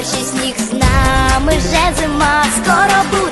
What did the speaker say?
перший сніг з нами вже зима скоро буде.